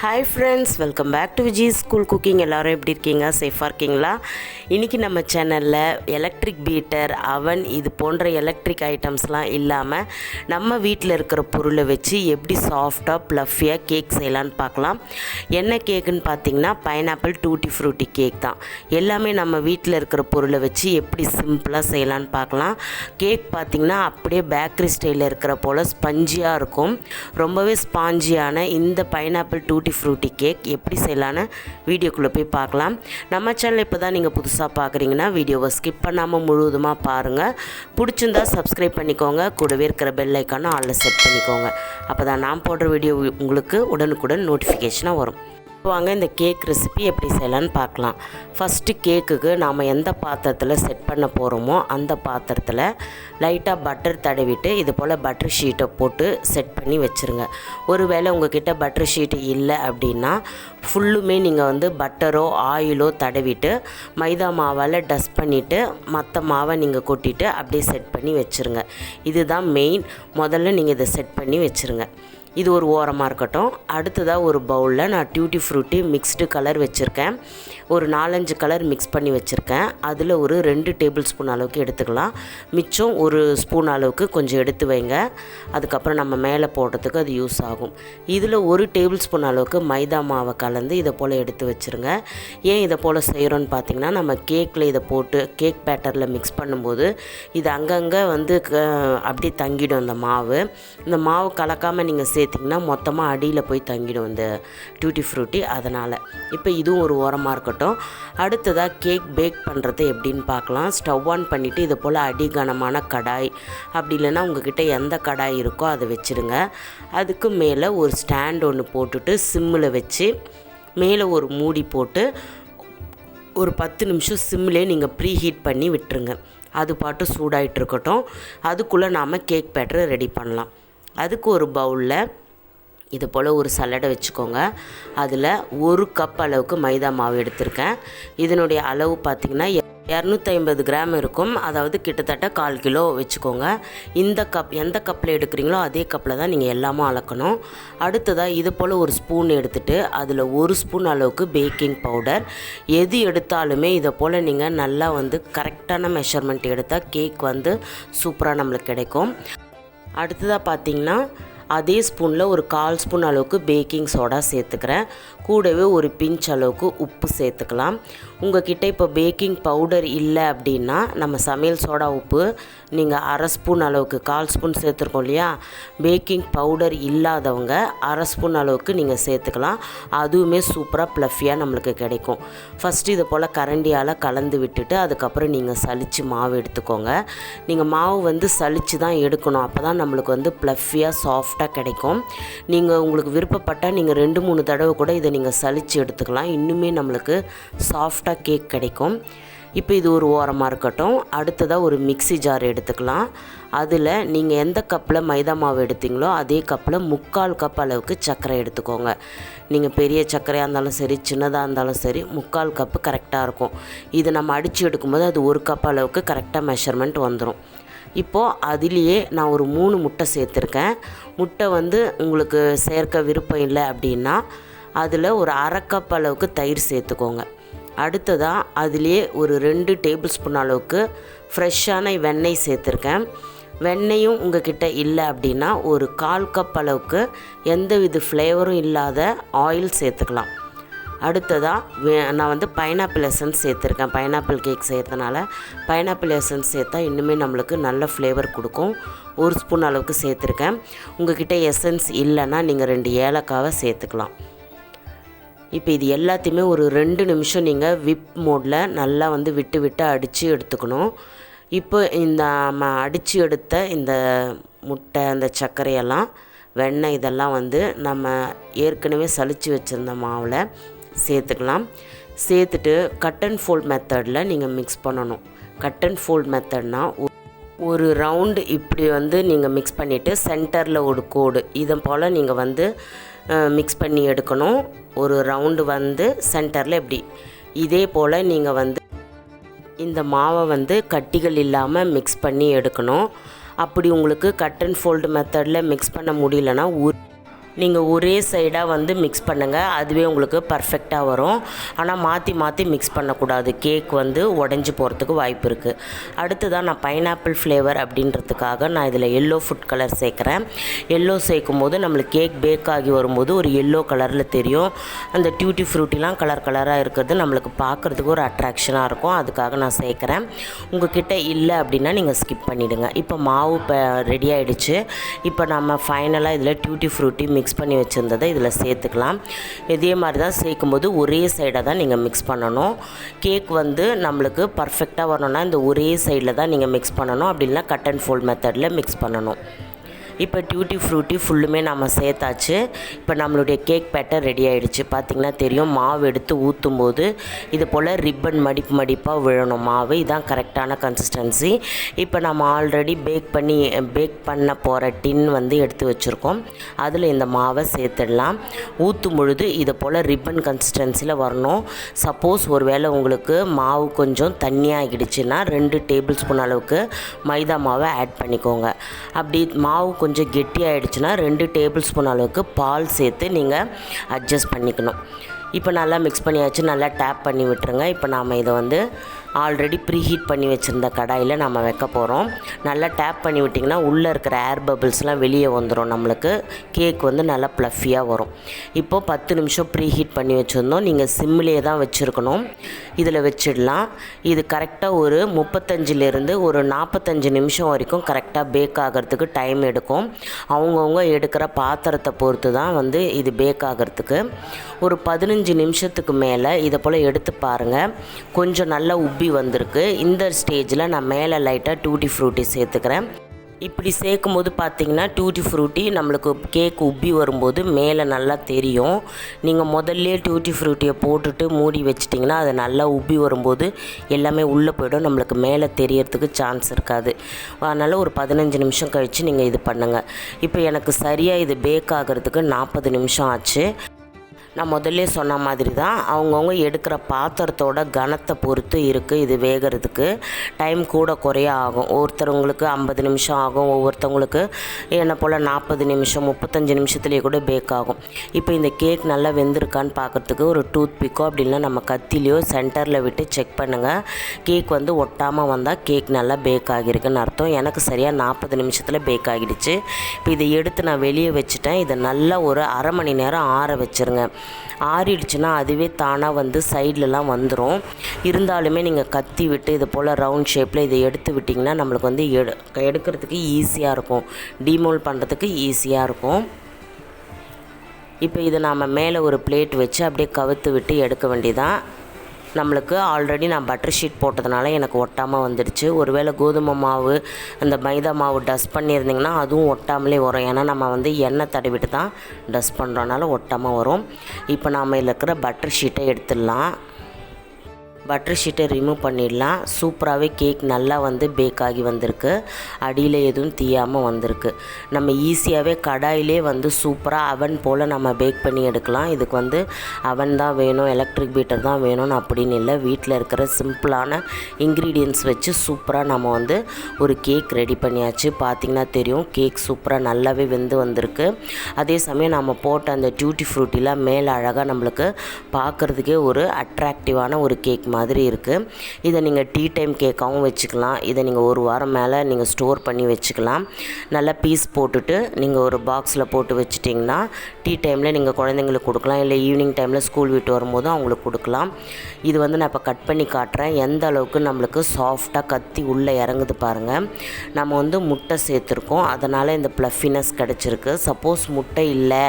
Hi friends welcome back to Viji school cooking எல்லோரும் எப்படி இருக்கீங்க? சேஃபாக இருக்கீங்களா? இன்றைக்கி நம்ம சேனலில் எலக்ட்ரிக் பீட்டர் அவன் இது போன்ற எலக்ட்ரிக் ஐட்டம்ஸ்லாம் இல்லாமல் நம்ம வீட்டில் இருக்கிற பொருளை வச்சு எப்படி சாஃப்டாக ப்ளஃபியாக கேக் செய்யலான்னு பார்க்கலாம். என்ன கேக்குன்னு பார்த்தீங்கன்னா பைனாப்பிள் டூட்டி ஃப்ரூட்டி கேக் தான். எல்லாமே நம்ம வீட்டில் இருக்கிற பொருளை வச்சு எப்படி சிம்பிளாக செய்யலான்னு பார்க்கலாம். கேக் பார்த்திங்கன்னா அப்படியே பேக்கரி ஸ்டைலில் இருக்கிற போல் ஸ்பஞ்சியாக இருக்கும். ரொம்பவே ஸ்பாஞ்சியான இந்த பைனாப்பிள் டூட்டி ஃப்ரூட்டி கேக் எப்படி செய்யலான்னு வீடியோக்குள்ளே போய் பார்க்கலாம். நம்ம சேனல் இப்போ தான் நீங்கள் புதுசாக பார்க்குறீங்கன்னா வீடியோவை ஸ்கிப் பண்ணாமல் முழுவதுமாக பாருங்கள் பிடிச்சிருந்தா சப்ஸ்கிரைப் பண்ணிக்கோங்க. கூடவே இருக்கிற பெல் ஐக்கானை ஆளில் செட் பண்ணிக்கோங்க. அப்போ தான் நான் போடுற வீடியோ உங்களுக்கு உடனுக்குடன் நோட்டிஃபிகேஷனாக வரும். வாங்க இந்த கேக் ரெசிபி எப்படி செய்யலான்னு பார்க்கலாம். ஃபஸ்ட்டு கேக்குக்கு நாம் எந்த பாத்திரத்தில் செட் பண்ண போகிறோமோ அந்த பாத்திரத்தில் லைட்டாக பட்டர் தடவிட்டு இது போல் பட்டர் ஷீட்டை போட்டு செட் பண்ணி வச்சுருங்க. ஒருவேளை உங்ககிட்ட பட்டர் ஷீட்டு இல்லை அப்படின்னா ஃபுல்லுமே நீங்கள் வந்து பட்டரோ ஆயிலோ தடவிட்டு மைதா மாவால் டஸ்ட் பண்ணிவிட்டு மற்ற மாவை நீங்கள் கொட்டிட்டு அப்படியே செட் பண்ணி வச்சுருங்க. இதுதான் மெயின் முதல்ல நீங்கள் இதை செட் பண்ணி வச்சுருங்க. இது ஒரு ஓரமாக இருக்கட்டும். அடுத்ததாக ஒரு பவுலில் நான் டியூட்டி ஃப்ரூட்டி மிக்ஸ்டு கலர் வச்சுருக்கேன். ஒரு நாலஞ்சு கலர் மிக்ஸ் பண்ணி வச்சுருக்கேன். அதில் ஒரு ரெண்டு டேபிள் ஸ்பூன் அளவுக்கு எடுத்துக்கலாம். மிச்சம் ஒரு ஸ்பூன் அளவுக்கு கொஞ்சம் எடுத்து வைங்க. அதுக்கப்புறம் நம்ம மேலே போடுறதுக்கு அது யூஸ் ஆகும். இதில் ஒரு டேபிள் ஸ்பூன் அளவுக்கு மைதா மாவை கலந்து இதை போல் எடுத்து வச்சுருங்க. ஏன் இதை போல் செய்கிறோன்னு பார்த்தீங்கன்னா நம்ம கேக்கில் இதை போட்டு கேக் பேட்டரில் மிக்ஸ் பண்ணும்போது இது அங்கங்கே வந்து க அப்படியே தங்கிடும் இந்த மாவு. இந்த மாவு கலக்காமல் நீங்கள் சேர்த்திங்கன்னா மொத்தமாக அடியில் போய் தங்கிடும் இந்த டியூட்டி ஃப்ரூட்டி. அதனால் இப்போ இதுவும் ஒரு ஓரமாக இருக்கட்டும். அடுத்ததாக கேக் பேக் பண்ணுறது எப்படின்னு பார்க்கலாம். ஸ்டவ் ஆன் பண்ணிவிட்டு இது போல் அடி கனமான கடாய். அப்படி இல்லைன்னா உங்ககிட்ட எந்த கடாய் இருக்கோ அதை வச்சுருங்க. அதுக்கு மேலே ஒரு ஸ்டாண்ட் ஒன்று போட்டுட்டு சிம்மில் வச்சு மேலே ஒரு மூடி போட்டு ஒரு பத்து நிமிஷம் சிம்மிலே நீங்கள் ப்ரீ ஹீட் பண்ணி விட்டுருங்க. அது பாட்டு சூடாயிட்டு இருக்கட்டும். அதுக்குள்ளே நாம் கேக் பேட்டரை ரெடி பண்ணலாம். அதுக்கு ஒரு பவுலில் இது போல் ஒரு சல்லடை வச்சுக்கோங்க. அதில் ஒரு கப் அளவுக்கு மைதா மாவு எடுத்திருக்கேன். இதனுடைய அளவு பார்த்திங்கன்னா இரநூத்தி ஐம்பது கிராம் இருக்கும். அதாவது கிட்டத்தட்ட கால் கிலோ வச்சுக்கோங்க. இந்த கப் எந்த கப்பில் எடுக்கிறீங்களோ அதே கப்பில் தான் நீங்கள் எல்லாமும் அளக்கணும். அடுத்ததாக இது போல் ஒரு ஸ்பூன் எடுத்துகிட்டு அதில் ஒரு ஸ்பூன் அளவுக்கு பேக்கிங் பவுடர் எது எடுத்தாலுமே இதை போல் நீங்கள் நல்லா வந்து கரெக்டான மெஷர்மெண்ட் எடுத்தால் கேக் வந்து சூப்பராக நம்மளுக்கு கிடைக்கும். அடுத்ததாக பார்த்தீங்கன்னா அதே ஸ்பூனில் ஒரு கால் ஸ்பூன் அளவுக்கு பேக்கிங் சோடா சேர்த்துக்கிறேன். கூடவே ஒரு பிஞ்ச் அளவுக்கு உப்பு சேர்த்துக்கலாம். உங்ககிட்ட இப்போ பேக்கிங் பவுடர் இல்லை அப்படின்னா நம்ம சமையல் சோடா உப்பு நீங்கள் அரை ஸ்பூன் அளவுக்கு கால் ஸ்பூன் சேர்த்துருக்கோம் இல்லையா? பேக்கிங் பவுடர் இல்லாதவங்க அரை ஸ்பூன் அளவுக்கு நீங்கள் சேர்த்துக்கலாம். அதுவுமே சூப்பராக ப்ளஃபியாக நம்மளுக்கு கிடைக்கும். ஃபஸ்ட்டு இது போல் கரண்டியால் கலந்து விட்டுட்டு அதுக்கப்புறம் நீங்கள் சலித்து மாவு எடுத்துக்கோங்க. நீங்கள் மாவு வந்து சலித்து தான் எடுக்கணும். அப்போ தான் நம்மளுக்கு வந்து ப்ளஃபியாக சாஃப்டாக கிடைக்கும். நீங்கள் உங்களுக்கு விருப்பப்பட்டால் நீங்கள் ரெண்டு மூணு தடவை கூட இதை நீங்கள் சலித்து எடுத்துக்கலாம். இன்னுமே நம்மளுக்கு சாஃப்ட் சாஃப்டாக கேக் கிடைக்கும். இப்போ இது ஒரு ஓரமாக இருக்கட்டும். அடுத்ததாக ஒரு மிக்ஸி ஜார் எடுத்துக்கலாம். அதில் நீங்கள் எந்த கப்பில் மைதா மாவு எடுத்தீங்களோ அதே கப்பில் முக்கால் கப் அளவுக்கு சர்க்கரை எடுத்துக்கோங்க. நீங்கள் பெரிய சர்க்கரையாக இருந்தாலும் சரி சின்னதாக இருந்தாலும் சரி முக்கால் கப்பு கரெக்டாக இருக்கும். இது நம்ம அடித்து எடுக்கும்போது அது ஒரு கப் அளவுக்கு கரெக்டாக மெஷர்மெண்ட் வந்துடும் இப்போது அதுலேயே நான் ஒரு மூணு முட்டை சேர்த்துருக்கேன். முட்டை வந்து உங்களுக்கு சேர்க்க விருப்பம் இல்லை அப்படின்னா அதில் ஒரு அரை கப் அளவுக்கு தயிர் சேர்த்துக்கோங்க. அடுத்ததாக அதுலேயே ஒரு ரெண்டு டேபிள் ஸ்பூன் அளவுக்கு ஃப்ரெஷ்ஷான வெண்ணெய் சேர்த்துருக்கேன். வெண்ணெயும் உங்ககிட்ட இல்லை அப்படின்னா ஒரு கால் கப் அளவுக்கு எந்த வித ஃப்ளேவரும் இல்லாத ஆயில் சேர்த்துக்கலாம். அடுத்ததாக நான் வந்து பைனாப்பிள் எசன்ஸ் சேர்த்துருக்கேன். பைனாப்பிள் கேக் சேர்த்தனால பைனாப்பிள் எசன்ஸ் சேர்த்தா இன்னுமே நம்மளுக்கு நல்ல ஃப்ளேவர் கொடுக்கும். ஒரு ஸ்பூன் அளவுக்கு சேர்த்துருக்கேன். உங்ககிட்ட எசன்ஸ் இல்லைன்னா நீங்கள் ரெண்டு ஏலக்காவை சேர்த்துக்கலாம். இப்போ இது எல்லாத்தையுமே ஒரு ரெண்டு நிமிஷம் நீங்கள் விப் மோடில் நல்லா வந்து விட்டு விட்டு அடித்து எடுத்துக்கணும். இப்போ இந்த நம்ம அடித்து எடுத்த இந்த முட்டை அந்த சர்க்கரையெல்லாம் வெண்ணெய் இதெல்லாம் வந்து நம்ம ஏற்கனவே சலித்து வச்சுருந்த மாவில் சேர்த்துக்கலாம். சேர்த்துட்டு கட் அண்ட் ஃபோல்ட் மெத்தடில் நீங்கள் மிக்ஸ் பண்ணணும். கட் அண்ட் ஃபோல்ட் மெத்தட்னால் ஒரு ரவுண்டு இப்படி வந்து நீங்கள் மிக்ஸ் பண்ணிவிட்டு சென்டரில் ஒரு கோடு. இதை போல் நீங்கள் வந்து மிக்ஸ் பண்ணி எடுக்கணும். ஒரு ரவுண்டு வந்து சென்டரில் இப்படி. இதே போல் நீங்கள் வந்து இந்த மாவை வந்து கட்டிகள் இல்லாமல் மிக்ஸ் பண்ணி எடுக்கணும். அப்படி உங்களுக்கு கட் அண்ட் ஃபோல்டு மெத்தடில் மிக்ஸ் பண்ண முடியலன்னா உரு நீங்கள் ஒரே சைடாக வந்து மிக்ஸ் பண்ணுங்கள் அதுவே உங்களுக்கு பர்ஃபெக்டாக வரும். ஆனால் மாற்றி மாற்றி மிக்ஸ் பண்ணக்கூடாது. கேக் வந்து உடஞ்சி போகிறதுக்கு வாய்ப்பு இருக்குது அடுத்ததான் நான் பைனாப்பிள் ஃப்ளேவர் அப்படின்றதுக்காக நான் இதில் எல்லோ ஃபுட் கலர் சேர்க்குறேன். எல்லோ சேர்க்கும் போது நம்மளுக்கு கேக் பேக் ஆகி வரும்போது ஒரு எல்லோ கலரில் தெரியும். அந்த டியூட்டி ஃப்ரூட்டிலாம் கலர் கலராக இருக்கிறது நம்மளுக்கு பார்க்குறதுக்கு ஒரு அட்ராக்ஷனாக இருக்கும். அதுக்காக நான் சேர்க்குறேன். உங்ககிட்ட இல்லை அப்படின்னா நீங்கள் ஸ்கிப் பண்ணிவிடுங்க இப்போ மாவு இப்போ ரெடி ஆகிடுச்சு இப்போ நம்ம ஃபைனலாக இதில் டியூட்டி ஃப்ரூட்டி மிக்ஸ் மிக்ஸ் பண்ணி வச்சுருந்ததை இதில் சேர்த்துக்கலாம். இதே மாதிரி தான் சேர்க்கும்போது ஒரே சைடாக தான் நீங்கள் மிக்ஸ் பண்ணணும். கேக் வந்து நம்மளுக்கு பர்ஃபெக்டாக வரணும்னா இந்த ஒரே சைடில் தான் நீங்கள் மிக்ஸ் பண்ணணும். அப்படி இல்லைனா கட் அண்ட் ஃபோல்ட் மெத்தடில் மிக்ஸ் பண்ணணும். இப்போ டியூட்டி ஃப்ரூட்டி ஃபுல்லுமே நம்ம சேர்த்தாச்சு. இப்போ நம்மளுடைய கேக் பேட்டர் ரெடி ஆகிடுச்சு பார்த்திங்கன்னா தெரியும் மாவு எடுத்து ஊற்றும் போது இது போல் ரிப்பன் மடிப்பு மடிப்பாக விழணும். மாவு இதான் கரெக்டான கன்சிஸ்டன்சி இப்போ நம்ம ஆல்ரெடி பேக் பண்ணி பேக் பண்ண போகிற டின் வந்து எடுத்து வச்சுருக்கோம். அதில் இந்த மாவை சேர்த்துடலாம். ஊற்றும் பொழுது இதை போல் ரிப்பன் கன்சிஸ்டன்சியில் வரணும். சப்போஸ் ஒரு வேளை உங்களுக்கு மாவு கொஞ்சம் தண்ணியாகிடுச்சுன்னா ரெண்டு டேபிள் ஸ்பூன் அளவுக்கு மைதா மாவை ஆட் பண்ணிக்கோங்க. அப்படி மாவு கொஞ்சம் கெட்டி ஆகிடுச்சுன்னா ரெண்டு டேபிள் ஸ்பூன் அளவுக்கு பால் சேர்த்து நீங்கள் அட்ஜஸ்ட் பண்ணிக்கணும். இப்போ நல்லா மிக்ஸ் பண்ணியாச்சு நல்லா டேப் பண்ணி விட்டுருங்க. இப்போ நாம் இதை வந்து ஆல்ரெடி ப்ரீ ஹீட் பண்ணி வச்சுருந்த கடாயில் நம்ம வைக்க போகிறோம் நல்லா டேப் பண்ணி விட்டிங்கன்னா உள்ளே இருக்கிற ஏர் பபிள்ஸ்லாம் வெளியே வந்துடும் நம்மளுக்கு கேக் வந்து நல்லா ப்ளஃபியாக வரும். இப்போது பத்து நிமிஷம் ப்ரீ ஹீட் பண்ணி வச்சுருந்தோம். நீங்கள் சிம்மிலே தான் வச்சுருக்கணும். இதில் வச்சிடலாம். இது கரெக்டாக ஒரு முப்பத்தஞ்சிலேருந்து ஒரு நாற்பத்தஞ்சு நிமிஷம் வரைக்கும் கரெக்டாக பேக் ஆகிறதுக்கு டைம் எடுக்கும். அவங்கவுங்க எடுக்கிற பாத்திரத்தை பொறுத்து தான் வந்து இது பேக் ஆகிறதுக்கு. ஒரு பதினஞ்சு பதினஞ்சு நிமிஷத்துக்கு மேலே இதை போல் எடுத்து பாருங்கள் கொஞ்சம் நல்லா உப்பி வந்திருக்கு. இந்த ஸ்டேஜில் நான் மேலே லைட்டாக டூட்டி ஃப்ரூட்டி சேர்த்துக்கிறேன். இப்படி சேர்க்கும் போது பார்த்தீங்கன்னா டூட்டி ஃப்ரூட்டி நம்மளுக்கு கேக் உப்பி வரும்போது மேலே நல்லா தெரியும். நீங்கள் முதல்ல டூட்டி ஃப்ரூட்டியை போட்டுட்டு மூடி வச்சிட்டிங்கன்னா அது நல்லா உப்பி வரும்போது எல்லாமே உள்ளே போயிடும். நம்மளுக்கு மேலே தெரியறதுக்கு சான்ஸ் இருக்காது. அதனால் ஒரு பதினஞ்சு நிமிஷம் கழித்து நீங்கள் இது பண்ணுங்கள் இப்போ எனக்கு சரியாக இது பேக் ஆகிறதுக்கு நாற்பது நிமிஷம் ஆச்சு. நான் முதல்ல சொன்ன மாதிரி தான் அவங்கவுங்க எடுக்கிற பாத்திரத்தோட கனத்தை பொறுத்து இருக்குது இது வேகிறதுக்கு. டைம் கூட குறைய ஆகும். ஒருத்தவங்களுக்கு ஐம்பது நிமிஷம் ஆகும். ஒவ்வொருத்தவங்களுக்கு என்னை போல் நாற்பது நிமிஷம் முப்பத்தஞ்சு நிமிஷத்துலேயே கூட பேக் ஆகும். இப்போ இந்த கேக் நல்லா வெந்திருக்கான்னு பார்க்குறதுக்கு ஒரு டூத் பிக்கோ அப்படின்னா நம்ம கத்திலையோ சென்டரில் விட்டு செக் பண்ணுங்கள் கேக் வந்து ஒட்டாமல் வந்தால் கேக் நல்லா பேக் ஆகியிருக்குன்னு அர்த்தம். எனக்கு சரியாக நாற்பது நிமிஷத்தில் பேக் ஆகிடுச்சு. இப்போ இதை எடுத்து நான் வெளியே வச்சுட்டேன். இதை நல்லா ஒரு அரை மணி நேரம் ஆற வச்சுருங்க. ஆறிடுச்சுன்னா அதுவே தானாக வந்து சைட்லலாம் வந்துடும் இருந்தாலுமே நீங்கள் கத்தி விட்டு இது போல் ரவுண்ட் ஷேப்பில் இதை எடுத்து விட்டிங்கன்னா நம்மளுக்கு வந்து எடு எடுக்கிறதுக்கு ஈஸியாக இருக்கும். டீமோல் பண்ணுறதுக்கு ஈஸியாக இருக்கும். இப்போ இதை நாம் மேலே ஒரு பிளேட் வச்சு அப்படியே கவுத்து விட்டு எடுக்க வேண்டியதான் நம்மளுக்கு ஆல்ரெடி நான் பட்டர் ஷீட் போட்டதுனால எனக்கு ஒட்டாமல் வந்துடுச்சு ஒருவேளை கோதுமை மாவு அந்த மைதா மாவு டஸ்ட் பண்ணியிருந்திங்கன்னா அதுவும் ஒட்டாமலே வரும். ஏன்னா நம்ம வந்து எண்ணெய் தடவிட்டு தான் டஸ்ட் பண்ணுறனால ஒட்டாமல் வரும். இப்போ நாம் இருக்கிற பட்டர் ஷீட்டை எடுத்துடலாம். பட்டர் ஷீட்டை ரிமூவ் பண்ணிடலாம். சூப்பராகவே கேக் நல்லா வந்து பேக் ஆகி வந்திருக்கு. அடியில் எதுவும் தீயாமல் வந்திருக்கு. நம்ம ஈஸியாகவே கடாயிலே வந்து சூப்பராக அவன் போல் நம்ம பேக் பண்ணி எடுக்கலாம். இதுக்கு வந்து அவன் தான் வேணும் எலக்ட்ரிக் பீட்டர் தான் வேணும்னு அப்படின்னு இல்லை. வீட்டில் இருக்கிற சிம்பிளான இன்க்ரீடியன்ஸ் வச்சு சூப்பராக நம்ம வந்து ஒரு கேக் ரெடி பண்ணியாச்சு. பார்த்திங்கன்னா தெரியும் கேக் சூப்பராக நல்லாவே வெந்து வந்திருக்கு. அதே சமயம் நம்ம போட்ட அந்த டியூட்டி ஃப்ரூட்டிலாம் மேலே அழகாக நம்மளுக்கு பார்க்குறதுக்கே ஒரு அட்ராக்டிவான ஒரு கேக் மாதிரி இருக்குது இதை நீங்கள் டீ டைம் கேக்காகவும் வச்சுக்கலாம். இதை நீங்கள் ஒரு வாரம் மேலே நீங்கள் ஸ்டோர் பண்ணி வச்சுக்கலாம். நல்லா பீஸ் போட்டுட்டு நீங்கள் ஒரு பாக்ஸில் போட்டு வச்சுட்டிங்கன்னா டீ டைமில் நீங்கள் குழந்தைங்களுக்கு கொடுக்கலாம். இல்லை ஈவினிங் டைமில் ஸ்கூல் விட்டு வரும்போது அவங்களுக்கு கொடுக்கலாம். இது வந்து நான் இப்போ கட் பண்ணி காட்டுறேன். எந்த அளவுக்கு நம்மளுக்கு சாஃப்டாக கத்தி உள்ளே இறங்குது பாருங்கள் நம்ம வந்து முட்டை சேர்த்துருக்கோம். அதனால் இந்த ப்ளஃபினஸ் கிடச்சிருக்கு. சப்போஸ் முட்டை இல்லை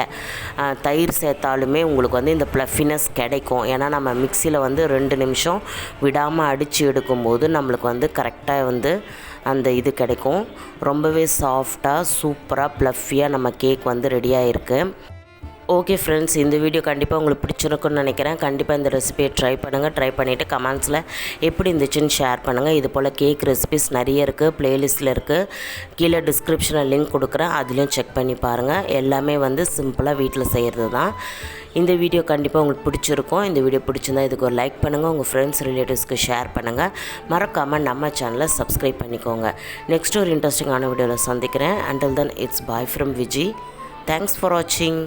தயிர் சேர்த்தாலுமே உங்களுக்கு வந்து இந்த ப்ளஃபினஸ் கிடைக்கும். ஏன்னா நம்ம மிக்சியில் வந்து ரெண்டு நிமிஷம் விடாமல் அடித்து எடுக்கும்போது நம்மளுக்கு வந்து கரெக்டாக வந்து அந்த இது கிடைக்கும். ரொம்பவே சாஃப்டாக சூப்பராக ப்ளஃபியாக நம்ம கேக் வந்து ரெடியாக இருக்குது ஓகே ஃப்ரெண்ட்ஸ் இந்த வீடியோ கண்டிப்பாக உங்களுக்கு பிடிச்சிருக்குன்னு நினைக்கிறேன். கண்டிப்பாக இந்த ரெசிபியை ட்ரை பண்ணுங்கள் ட்ரை பண்ணிவிட்டு கமெண்ட்ஸில் எப்படி இருந்துச்சுன்னு ஷேர் பண்ணுங்கள் இது போல் கேக் ரெசிபிஸ் நிறைய இருக்குது ப்ளேலிஸ்ட்டில் இருக்குது கீழே டிஸ்கிரிப்ஷனில் லிங்க் கொடுக்குறேன். அதுலேயும் செக் பண்ணி பாருங்கள் எல்லாமே வந்து சிம்பிளாக வீட்டில் செய்கிறது தான் இந்த வீடியோ கண்டிப்பாக உங்களுக்கு பிடிச்சிருக்கும். இந்த வீடியோ பிடிச்சிருந்தா இதுக்கு ஒரு லைக் பண்ணுங்கள் உங்கள் ஃப்ரெண்ட்ஸ் ரிலேட்டிவ்ஸ்க்கு ஷேர் பண்ணுங்கள் மறக்காமல் நம்ம சேனலை சப்ஸ்கிரைப் பண்ணிக்கோங்க. நெக்ஸ்ட் ஒரு இன்ட்ரெஸ்டிங்கான வீடியோவில் சந்திக்கிறேன். Until then it's bye from Viji thanks for வாட்சிங்